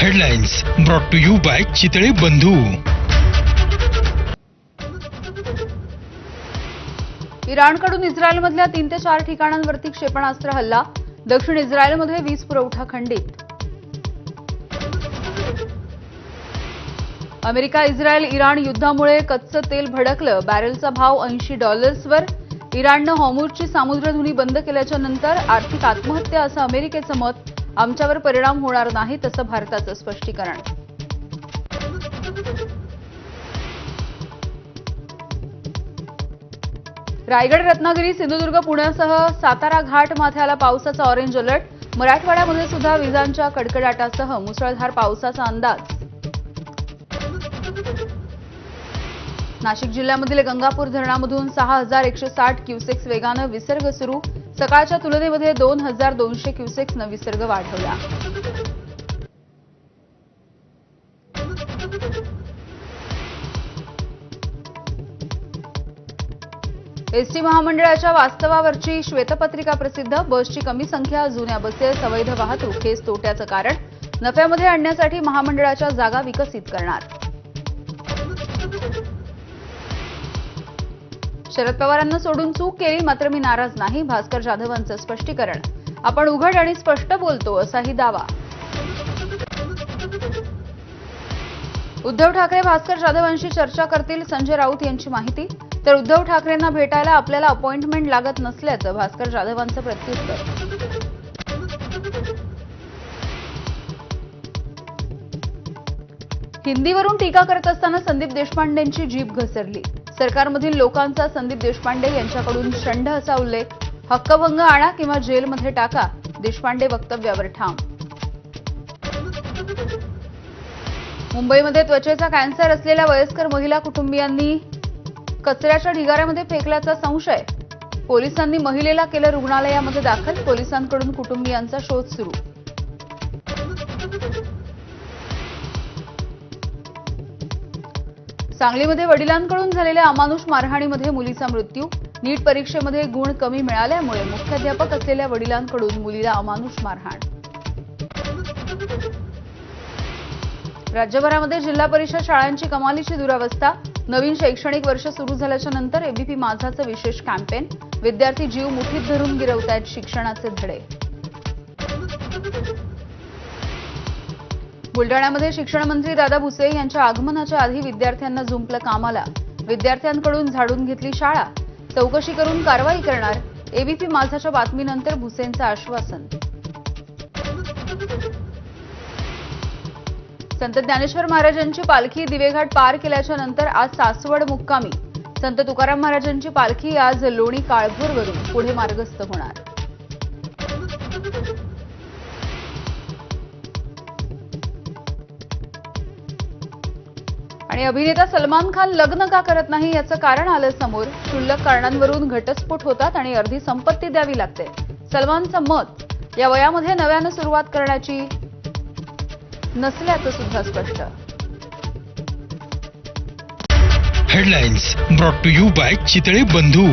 Headlines brought to you by Chitale Bandhu इराणकडून इस्रायलमधल्या तीन ते चार ठिकाणांवरती क्षेपणास्त्र हल्ला. दक्षिण इस्रायलमध्ये वीज पुरवठा खंडित. अमेरिका इस्रायल इराण युद्धामुळे कच्चं तेल भडकलं. बॅरेलचा भाव ऐंशी डॉलर्सवर. इराणनं हॉर्मुजची सामुद्रधुनी बंद केल्याच्यानंतर आर्थिक आत्महत्या असं अमेरिकेचं मत. आमच्यावर परिणाम होणार नाही तसं भारताचं स्पष्टीकरण. रायगड रत्नागिरी सिंधुदुर्ग पुण्यासह सातारा घाट माथ्याला पावसाचा ऑरेंज अलर्ट मराठवाड्यामध्ये सुद्धा विजांच्या कडकडाटासह मुसळधार पावसाचा अंदाज. नाशिक जिल्ह्यामधील गंगापूर धरणामधून सहा हजार एकशे साठ क्युसेक्स वेगानं विसर्ग सुरू. सकाळच्या तुलनेमध्ये दोन हजार दोनशे क्युसेक्सनं विसर्ग वाढवला. एसटी महामंडळाच्या वास्तवावरची श्वेतपत्रिका प्रसिद्ध बसची कमी संख्या जुन्या बसेस अवैध वाहतूक हेच तोट्याचं कारण नफ्यामध्ये आणण्यासाठी महामंडळाच्या जागा विकसित करणार. शरद पवारांना सोडून चूक केली मात्र मी नाराज नाही भास्कर जाधवांचं स्पष्टीकरण. आपण उघड आणि स्पष्ट बोलतो असाही दावा. उद्धव ठाकरे भास्कर जाधवांशी चर्चा करतील संजय राऊत यांची माहिती? तर उद्धव ठाकरेंना भेटायला आपल्याला अपॉइंटमेंट लागत नसल्याचं भास्कर जाधवांचं प्रत्युत्तर. हिंदीवरून टीका करत असताना संदीप देशपांडेंची जीभ घसरली. सरकारमधील लोकांचा संदीप देशपांडे यांच्याकडून शंड असा उल्लेख हक्कभंग आणा किंवा जेलमध्ये टाका देशपांडे वक्तव्यावर ठाम. मुंबईमध्ये त्वचेचा कॅन्सर असलेल्या वयस्कर महिला कुटुंबियांनी कचऱ्याच्या ढिगाऱ्यामध्ये फेकल्याचा संशय. पोलिसांनी महिलेला केलं रुग्णालयामध्ये दाखल पोलिसांकडून कुटुंबियांचा शोध सुरू. सांगलीमध्ये वडिलांकडून झालेल्या अमानुष मारहाणीमध्ये मुलीचा मृत्यू. नीट परीक्षेमध्ये गुण कमी मिळाल्यामुळे मुख्याध्यापक असलेल्या वडिलांकडून मुलीला अमानुष मारहाण. राज्यभरामध्ये जिल्हा परिषद शाळांची कमालीची दुरावस्था. नवीन शैक्षणिक वर्ष सुरू झाल्याच्यानंतर एबीपी माझाचं विशेष कॅम्पेन. विद्यार्थी जीव मुठीत धरून गिरवतायत शिक्षणाचे धडे. बुलडाण्यामध्ये शिक्षण मंत्री दादा भुसे यांच्या आगमनाच्या आधी विद्यार्थ्यांना जुंपलं कामाला. विद्यार्थ्यांकडून झाडून घेतली शाळा. चौकशी करून कारवाई करणार एबीपी माझाच्या बातमीनंतर भुसेंचं आश्वासन. संत ज्ञानेश्वर महाराजांची पालखी दिवेघाट पार केल्याच्यानंतर आज सासवड मुक्कामी. संत तुकाराम महाराजांची पालखी आज लोणी काळभोरवरून पुढे मार्गस्थ होणार. आणि अभिनेता सलमान खान लग्न का करत नाही याचं कारण आलं समोर. क्षुल्लक कारणांवरून घटस्फोट होतात आणि अर्धी संपत्ती द्यावी लागते. सलमानचं मत या वयामध्ये नव्यानं सुरुवात करण्याची नसल्याचं सुद्धा स्पष्ट. Headlines brought to you by Chitale Bandhu.